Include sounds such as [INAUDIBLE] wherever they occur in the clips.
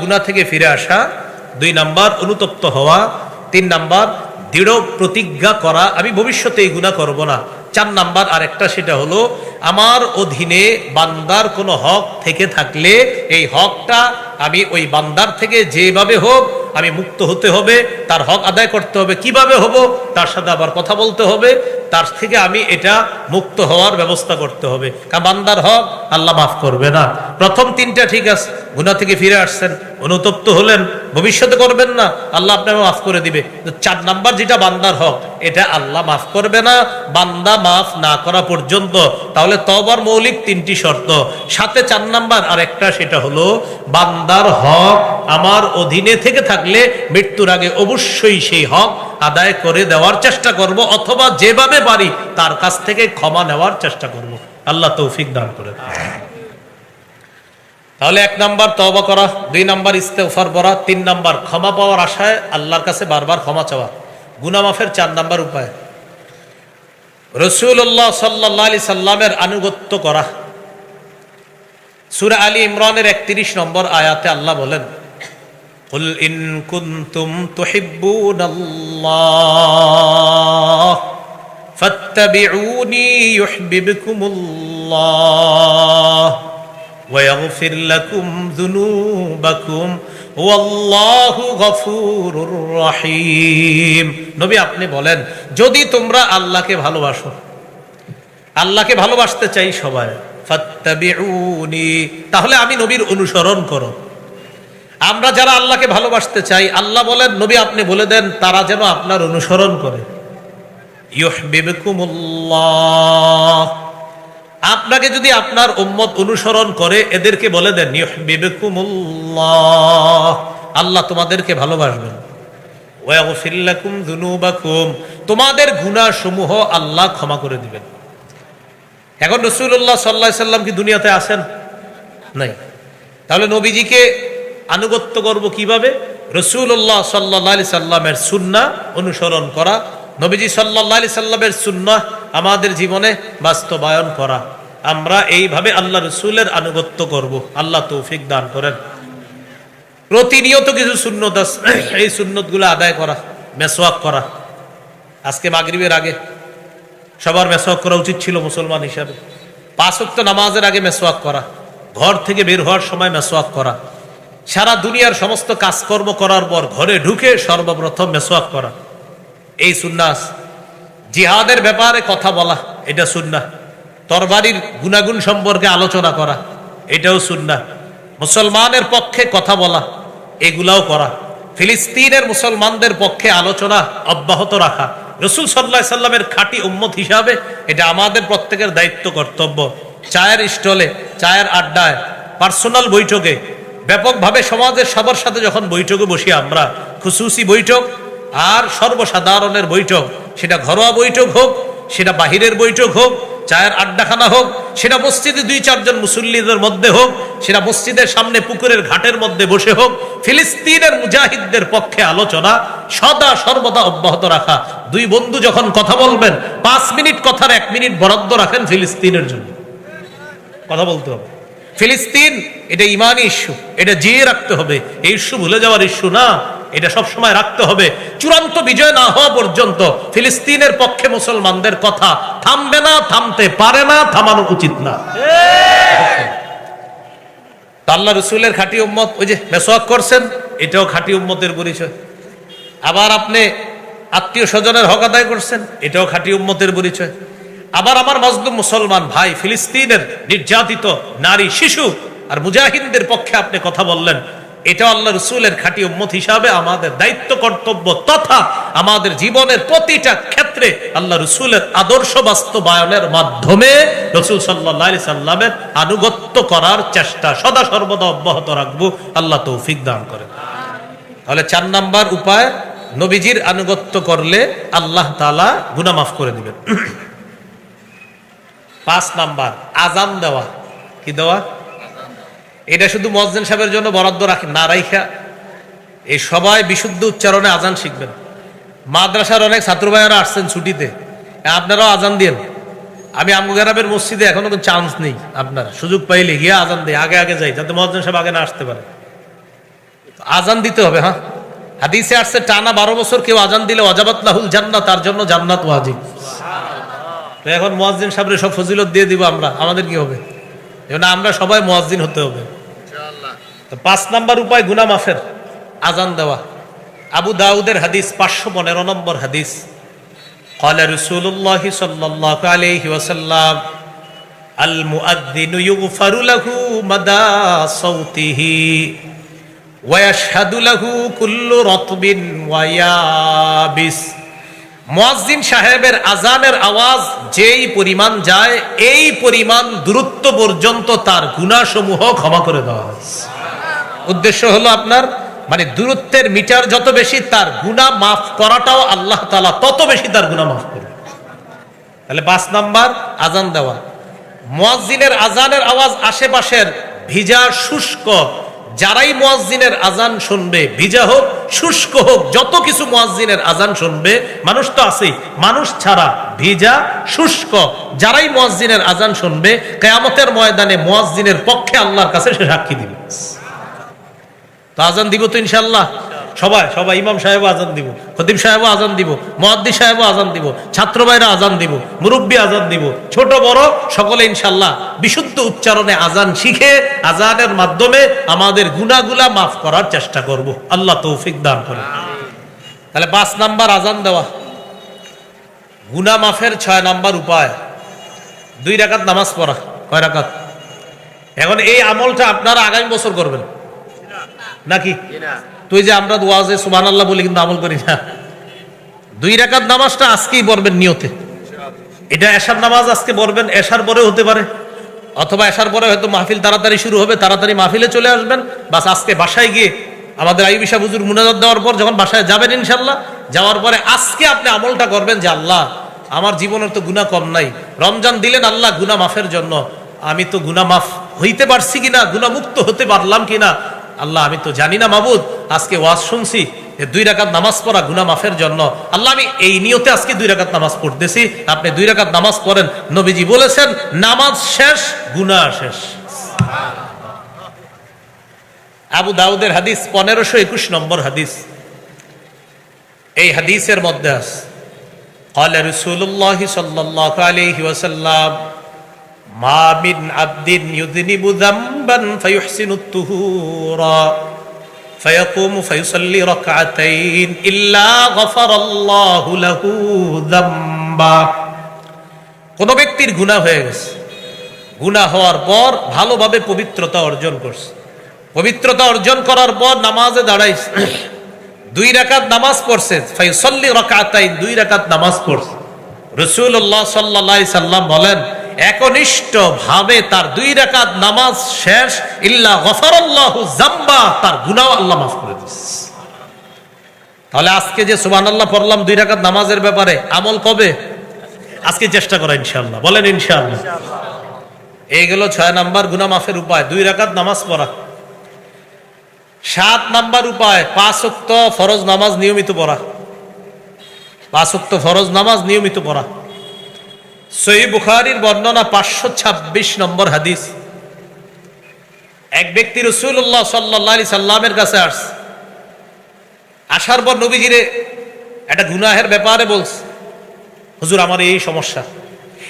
গুণা থেকে ফিরে আসা, দুই নাম্বার অনুতপ্ত হওয়া, তিন নাম্বার দৃঢ় প্রতিজ্ঞা করা, আমি ভবিষ্যতে এই গুণা করব না। চার নাম্বার আরেকটা, সেটা হলো আমার অধীনে বান্দার কোনো হক থেকে থাকলে এই হকটা আমি ওই বান্দার থেকে যেভাবে হোক আমি মুক্ত হতে হবে, তার হক আদায় করতে হবে। কীভাবে হব? তার সাথে আবার কথা বলতে হবে, তার থেকে আমি এটা মুক্ত হওয়ার ব্যবস্থা করতে হবে। কারণ বান্দার হক আল্লাহ মাফ করবে না। প্রথম তিনটা ঠিক আছে গুণা থেকে ফিরে আসছেন, অনুতপ্ত হলেন, ভবিষ্যতে করবেন না, আল্লাহ আপনাকে মাফ করে দিবে। চার নাম্বার যেটা বান্দার হক, এটা আল্লাহ মাফ করবে না, বান্দা মাফ না করা পর্যন্ত। তাহলে তবার মৌলিক তিনটি শর্ত। সাথে চার নাম্বার আরেকটা সেটা হলো বান্দার হক আমার অধীনে থেকে থাকলে মৃত্যুর আগে অবশ্যই সেই হক আদায় করে দেওয়ার চেষ্টা করব, অথবা যেভাবে পারি তার কাছ থেকে ক্ষমা নেওয়ার চেষ্টা করব। আল্লাহ তৌফিক দান করে তাহলে এক নাম্বার তবা করা, দুই নাম্বার ইস্তেফার করা তিন নাম্বার ক্ষমা পাওয়ার আশায় আল্লাহর কাছে বারবার ক্ষমা চাওয়া। গুনামাফের চার নাম্বার উপায়। রসুল্লাহ সাল্লাহ আলি সাল্লামের আনুগত্য করা সুরা আলী ইমরানের একত্রিশ নম্বর আয়াতে আল্লাহ বলেন قل إن كنتم تحبون الله فاتبعوني يحببكم الله ويغفر لكم ذنوبكم রাহিম নবী আপনি বলেন, যদি তোমরা আল্লাহকে ভালোবাসো, আল্লাহকে ভালোবাসতে চাই সবাই তাহলে আমি নবীর অনুসরণ করো। আমরা যারা আল্লাহকে ভালোবাসতে চাই, আল্লাহ বলেন, নবী আপনি বলে দেন, তারা যেন আপনার অনুসরণ করে। ইহবিবকুমুল্লাহ আপনাকে যদি আপনার উম্মত অনুসরণ করে, এদেরকে বলে দেন আল্লাহ তোমাদেরকে ভালোবাসবেন। তোমাদের গুনাহ সমূহ আল্লাহ ক্ষমা করে দিবেন। এখন রসুল্লাহ সাল্লাহ সাল্লাম কি দুনিয়াতে আসেন? নাই। তাহলে নবীজিকে আনুগত্য করব কীভাবে? রসুল্লাহ সাল্লাহ সাল্লামের সুন্না অনুসরণ করা, নবীজি সাল্লাহ সাল্লামের সুন্না আমাদের জীবনে বাস্তবায়ন করা। আমরা এইভাবে আল্লাহ রসুলের আনুগত্য করব। আল্লাহ তৌফিক দান করেন। প্রতিনিয়ত কিছু সুন্নত এই সুন্নতগুলো আদায় করা, মেসওয়াক করা। আজকে মাগরিবের আগে সবার মেসওয়াক করা উচিত ছিল মুসলমান হিসাবে। পাঁচ ওয়াক্ত নামাজের আগে মেসওয়াক করা, ঘর থেকে বের হওয়ার সময় মেসওয়াক করা। সারা দুনিয়ার সমস্ত কাজকর্ম করার পর ঘরে ঢুকে সর্বপ্রথম মেসওয়াক করা। এই সুন্নাস। জিহাদের ব্যাপারে কথা বলা, এটা সুন্না তরবারির গুণাগুণ সম্পর্কে আলোচনা করা, এটাও সুন্না মুসলমানের পক্ষে কথা বলা, এগুলাও করা। ফিলিস্তিনের মুসলমানদের পক্ষে আলোচনা অব্যাহত রাখা। রসুল সাল্লাহ সাল্লামের খাঁটি উম্মত হিসাবে এটা আমাদের প্রত্যেকের দায়িত্ব, কর্তব্য। চায়ের স্টলে, চায়ের আড্ডায়, পার্সোনাল বৈঠকে, ব্যাপকভাবে সমাজের সবার সাথে যখন বৈঠকে বসি আমরা খুশুসি বৈঠক আর সর্বসাধারণের বৈঠক, সেটা ঘরোয়া বৈঠক হোক, সেটা বাহিরের বৈঠক হোক চায়ের আড্ডাখানা হোক, সেটা মসজিদে দুই, চারজন মুসল্লিদের মধ্যে হোক, সেটা মসজিদের সামনে পুকুরের ঘাটের মধ্যে বসে হোক, ফিলিস্তিনের মুজাহিদদের পক্ষে আলোচনা সদা সর্বদা অব্যাহত রাখা। দুই বন্ধু যখন কথা বলবেন, পাঁচ মিনিট কথার এক মিনিট বরাদ্দ রাখেন ফিলিস্তিনের জন্য। কথা বলতে হবে। ফিলিস্তিন, এটা ইমানি ইস্যু, এটা জিয়ে রাখতে হবে। এই ইস্যু ভুলে যাওয়ার ইস্যু না। এটা সব সময় রাখতে হবে। চূড়ান্ত বিজয় না হওয়া পর্যন্ত ফিলিস্তিনের পক্ষে মুসলমানদের কথা থামবে না, থামতে পারে না, থামানো উচিত না। আল্লাহ রসুলের খাঁটি উম্মত, ওই যে মেসোয়াক করছেন, এটাও খাঁটি উম্মতের পরিচয়। আবার আপনি আত্মীয় স্বজনের হক আদায় করছেন, এটাও খাঁটি উম্মতের পরিচয়। আবার আমার মজলুম মুসলমান ভাই, ফিলিস্তিনের নির্যাতিত নারী, শিশু আর মুজাহিদদের পক্ষে আপনি কথা বললেন এটা আল্লাহ রসুলের খাঁটি উম্মত হিসাবে আমাদের দায়িত্ব, কর্তব্য তথা আমাদের জীবনের প্রতিটা ক্ষেত্রে আল্লাহ রসুলের আদর্শ বাস্তবায়নের মাধ্যমে রসুল সাল্লাহ সাল্লামের আনুগত্য করার চেষ্টা সদা সর্বদা অব্যাহত রাখব। আল্লাহ তৌফিক দান করেন। তাহলে চার নাম্বার উপায়, নবীজির আনুগত্য করলে আল্লাহ তালা গুনা মাফ করে দিবেন। পাঁচ নাম্বার আজান দেওয়া। কি দেওয়া? এটা শুধু মসজিদ সাহেবের জন্য বরাদ্দ রাখেন না, রাইখা, এই সবাই বিশুদ্ধ উচ্চারণে আজান শিখবেন। মাদ্রাসার অনেক ছাত্র ভাইয়েরা আসছেন ছুটিতে। আপনারাও আজান দিন আমি আমগুগারাবের মসজিদে এখনও কোনো চান্স নেই আপনার। সুযোগ পাইলে গিয়ে আজান দিই, আগে আগে যাই, যাতে মসজিদ সাহেব আগে না আসতে পারে। আজান দিতে হবে হ্যাঁ? হাদিসে আসছে, টানা বারো বছর কেউ আজান দিলে অজাবাত লাহুল জান্নাত, তার জন্য জান্নাত তো এখন মোয়াজ্জিন সাহেবের সব ফজিলত দিয়ে দিব আমরা। আমাদের কি হবে? এজন্য আমরা সবাই মোয়াজ্জিন হতে হবে। তো পাঁচ নাম্বার উপায় গুনা মাফের আজান দেওয়া আবু দাউদের হাদিস পাঁচশো পনেরো নম্বর হাদিস قال رسول الله صلى الله عليه وسلم المؤذن يغفر له مدى صوته ويشهد له كل رطب ويابس মুয়াজ্জিন সাহেবের আজানের আওয়াজ যেই পরিমাণ যায় এই পরিমাণ দূরত্ব পর্যন্ত তার গুণাসমূহ ক্ষমা করে দেওয়া হয় উদ্দেশ্য হলো আপনার মানে দূরত্বের মিটার যত বেশি, তার গুণা মাফ করাটাও আল্লাহ তালা তত বেশি তার গুণা মাফ করবে। তাহলে পাঁচ নাম্বার, আজান দেওয়া। মুয়াজ্জিনের আজানের আওয়াজ আশেপাশের ভিজা, শুষ্ক, যারাই মুয়াজ্জিনের আজান শুনবে, ভিজা হোক, শুষ্ক হোক, যত কিছু মুয়াজ্জিনের আজান শুনবে, মানুষ তো আছেই। মানুষ ছাড়া ভিজা, শুষ্ক, যারাই মুয়াজ্জিনের আজান শুনবে, কেয়ামতের ময়দানে মুয়াজ্জিনের পক্ষে আল্লাহর কাছে সে সাক্ষী দিবে। তো আজান দিব তো ইনশাল্লাহ সবাই সবাই, ইমাম সাহেবও আজান দিব, খতিব সাহেবও আজান দিব মহাদ্দি সাহেবও আজান দিব, ছাত্র ভাইরা আজান দিব, মুরব্বী আজান দিব, ছোট, বড়, সকলে ইনশাল্লাহ বিশুদ্ধ উচ্চারণে আজান শিখে আজানের মাধ্যমে আমাদের গুনাগুলা মাফ করার চেষ্টা করব। আল্লাহ তৌফিক দান করে তাহলে পাঁচ নাম্বার আজান দেওয়া। গুনা মাফের ছয় নাম্বার উপায়। দুই রাকাত নামাজ পড়া, কয় রাকাত? এখন এই আমলটা আপনারা আগামী বছর করবেন। নাকি? তুই যে আমরা ওয়াজে সুবান আল্লাহ বলি কিন্তু আমল করি না। দুই রাকাত নামাজটা আজকেই পড়বেন নিয়তে। এটা এশার নামাজ আজকে পড়বেন এশার পরে হতে পারে। অথবা এশার পরে হয়তো মাহফিল তাড়াতাড়ি শুরু হবে তাড়াতাড়ি মাহফিলে চলে আসবেন। বাস আজকে বাসায় গিয়ে আমাদের আইবিশা বুজুর মুনাজাত দেওয়ার পর যখন বাসায় যাবেন ইনশাল্লাহ যাওয়ার পরে আজকে আপনি আমলটা করবেন যে আল্লাহ আমার জীবনের তো গুণা কম নাই। রমজান দিলেন আল্লাহ গুনা মাফের জন্য। আমি তো গুনা মাফ হইতে পারছি কিনা গুনা মুক্ত হতে পারলাম কিনা আল্লাহ আমি তো জানি না মাবুদ আজকে ওয়াজ শুনছি যে দুই রাকাত নামাজ পড়া গুনা মাফের জন্য আল্লাহ আমি এই নিয়তে আজকে দুই রাকাত নামাজ পড়তেছি আপনি দুই রাকাত নামাজ পড়েন নবীজি বলেছেন নামাজ শেষ গুনা শেষ আবু দাউদের হাদিস পনেরোশো একুশ নম্বর হাদিস এই হাদিসের মধ্যে আছে قال رسول الله صلى الله عليه وسلم ما من عبد يذنب ذنبا فيحسن الطهور فيقوم فيصلي ركعتين إلا غفر الله له ذنبا কোন ব্যক্তির গুনাহ হয়ে গেছে গুনাহ হওয়ার পর ভালোভাবে পবিত্রতা অর্জন করছে পবিত্রতা অর্জন করার পর নামাজে দাঁড়াইছে দুই রাকাত নামাজ পড়ছে ফাইসল্লি রাকাতাইন দুই রাকাত নামাজ পড়ছে রসুল্লাহ সাল্লাহ সাল্লাম বলেন একনিষ্ঠ ভাবে তার দুই রাকাত নামাজ শেষ, ইল্লা গফরাল্লাহু জাম্বা তার গুনাহ আল্লাহ মাফ করে দিচ্ছে তাহলে আজকে যে সুবহানাল্লাহ পড়লাম দুই রাকাত নামাজের ব্যাপারে, আমল কবে? আজকে চেষ্টা করা ইনশাআল্লাহ। বলেন ইনশাআল্লাহ। এই গেল ছয় নাম্বার গুনাহ মাফের উপায়। দুই রাকাত নামাজ পড়া। সাত নাম্বার উপায়, পাঁচ অক্ত ফরজ নামাজ নিয়মিত পড়া। পাঁচ অক্ত ফরজ নামাজ নিয়মিত পড়া। সহি বুখারির বর্ণনা পাঁচশো ছাব্বিশ নম্বর হাদিস। এক ব্যক্তি রসুল্লাহ সাল্লি সাল্লামের কাছে আস আসার পর নবীজিরে একটা গুনাহের ব্যাপারে বলছে হুজুর, আমার এই সমস্যা।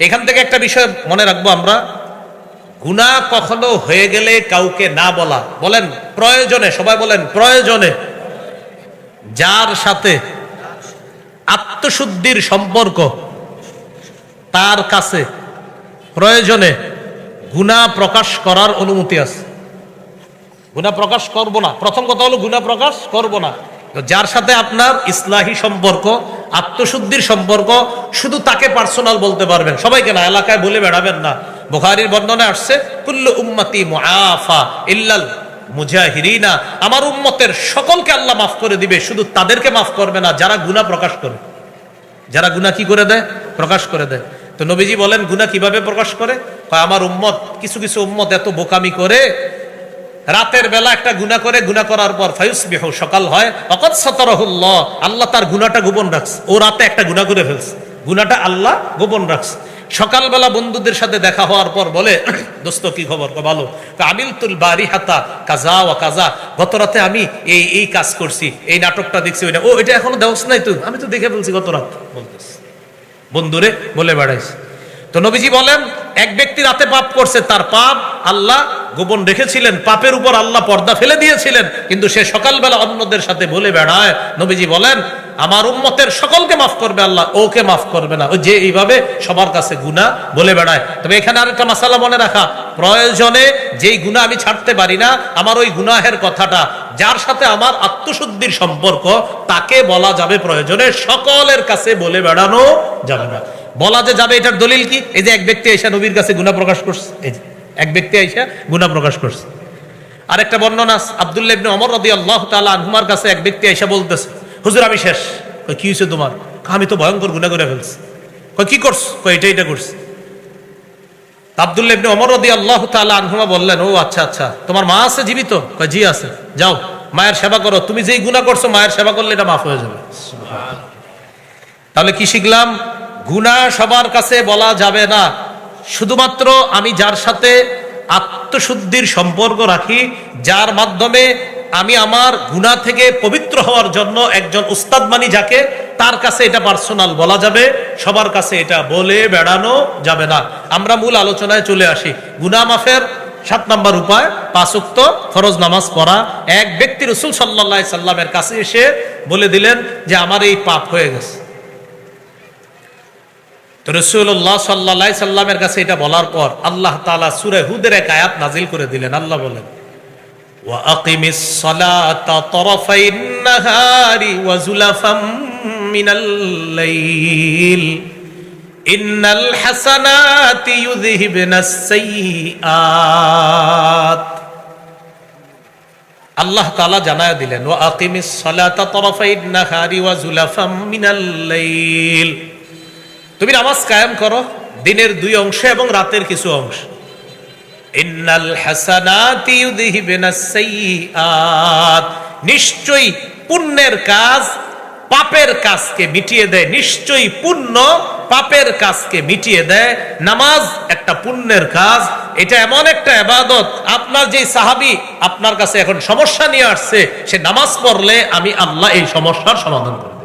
এখান থেকে একটা বিষয় মনে রাখব আমরা। গুণা কখনো হয়ে গেলে কাউকে না বলা। বলেন, প্রয়োজনে, সবাই বলেন, প্রয়োজনে। যার সাথে আত্মশুদ্ধির সম্পর্ক তার কাছে প্রয়োজনে গুণা প্রকাশ করার অনুমতি আছে। গুণা প্রকাশ করব না। প্রথম কথা হলো গুণা প্রকাশ করব না। যার সাথে আপনার ইসলাহী সম্পর্ক, আত্মশুদ্ধির সম্পর্ক, শুধু তাকে পার্সোনাল বলতে পারবেন। সবাইকে না, এলাকায় বলে বেড়াবেন না। বুখারির বর্ণনা আসছে, কুল্লু উম্মতি মুআফা ইল্লাল মুজাহিরিনা। আমার উম্মতের সকলকে আল্লাহ মাফ করে দিবে, শুধু তাদেরকে মাফ করবে না, যারা গুনাহ প্রকাশ করে। যারা গুনাহ কি করে দেয়? প্রকাশ করে দেয়। তো নবীজি বলেন, গুনাহ কীভাবে প্রকাশ করে? আমার উম্মত, কিছু কিছু উম্মত এত বোকামি করে, রাতের বেলা একটা গুণা করে গুণা করার পর ফায়ুস বিহ সকাল হয় অকত সতরহুল্লাহ আল্লাহ তার গুণাটা গোপন রাখছে। ও রাতে একটা গুণা করে ফেলছে। গুণাটা আল্লাহ গোপন রাখছে। সকালবেলা বন্ধুদের সাথে দেখা হওয়ার পর বলে, [CLEARS THROAT] দোস্ত, কি খবর? ভালো। আমিল তুল বাড়ি হাতা কাজা ও কাজা গত রাতে আমি এই এই কাজ করছি, এই নাটকটা দেখছি, ওইটা ও, এটা এখনও দেওস নাই তুই আমি তো দেখে ফেলছি গত রাত বলতেছি। বন্ধুরে বলে বেড়াইছে। তো নবীজি বলেন, এক ব্যক্তি রাতে পাপ করছে, তার পাপ আল্লাহ গোপন রেখেছিলেন, পাপের উপর আল্লাহ পর্দা ফেলে দিয়েছিলেন, কিন্তু সে সকালবেলা অন্যদের সাথে বলে বেড়ায়। নবীজি বলেন, আমার উম্মতের সকলকে মাফ করবে আল্লাহ, ওকে মাফ করবে না। ও যে এইভাবে সবার কাছে গুণা বলে বেড়ায়। তবে এখানে আরেকটা মশালা মনে রাখা প্রয়োজনে যেই গুণা আমি ছাড়তে পারি না, আমার ওই গুনাহের কথাটা, যার সাথে আমার আত্মশুদ্ধির সম্পর্ক, তাকে বলা যাবে প্রয়োজনে সকলের কাছে বলে বেড়ানো যাবে না। বলা যে যাবে, এটার দলিল কি? এই যে এক ব্যক্তি এসে নবীর কাছে গুণা প্রকাশ করছে, এই যে, এক ব্যক্তি এসে গুণা প্রকাশ করছে। আরেকটা বর্ণনা আব্দুল্লাহ ইবনে ওমর রাদিয়াল্লাহু তাআলা আনহুমার কাছে এক ব্যক্তি এসে বলতেছে, হুজুর, আমি শেষ। কি হয়েছে তোমার? আমি তো ভয়ঙ্কর গুনাহ করে ফেলছি। কি করছ? এটা এটা করছি। আব্দুল্লাহ ইবনে ওমর রাদিয়াল্লাহু তাআলা আনহুমা বললেন ও আচ্ছা আচ্ছা তোমার মা আছে জীবিত? কয় জি আছে। যাও মায়ের সেবা করো। তুমি যেই গুনাহ করছ মায়ের সেবা করলে এটা মাফ হয়ে যাবে। তাহলে কি শিখলাম? গুণা সবার কাছে বলা যাবে না। শুধুমাত্র আমি যার সাথে আত্মশুদ্ধির সম্পর্ক রাখি যার মাধ্যমে আমি আমার গুণা থেকে পবিত্র হওয়ার জন্য একজন উস্তাদ মানি যাকে, তার কাছে এটা পার্সোনাল বলা যাবে, সবার কাছে এটা বলে বেড়ানো যাবে না। আমরা মূল আলোচনায় চলে আসি। গুনা মাফের সাত নম্বর উপায় পাঁচুক্ত ফরজ নামাজ পড়া। এক ব্যক্তি রসুল সাল্লাহ সাল্লামের কাছে এসে বলে দিলেন যে, আমার এই পাপ হয়ে গেছে। তো রসুল্লাহ সাল্লাহ সাল্লামের কাছে এটা বলার পর আল্লাহ তালা সুরে হুদের এক আয়াত নাজিল করে দিলেন। আল্লাহ বলেন وأقم الصلاة طرفي النهار وزلفا من الليل إن الحسنات يذهبن السيئات আল্লাহ তালা জানায় দিলেন ও আকিমিস সালাতা তরফাইন নাহারি ওয়া জুলাফাম মিনাল লাইল তুমি নামাজ কায়েম করো দিনের দুই অংশে এবং রাতের কিছু অংশ নিশ্চয়ই পুণ্যের কাজ পাপের কাজকে মিটিয়ে দেয়, নিশ্চয়ই পুণ্য পাপের কাজকে মিটিয়ে দেয়। নামাজ একটা পুণ্যের কাজ, এটা এমন একটা এবাদত আপনার যে সাহাবি আপনার কাছে এখন সমস্যা নিয়ে আসছে, সে নামাজ পড়লে আমি আল্লাহ এই সমস্যার সমাধান করব।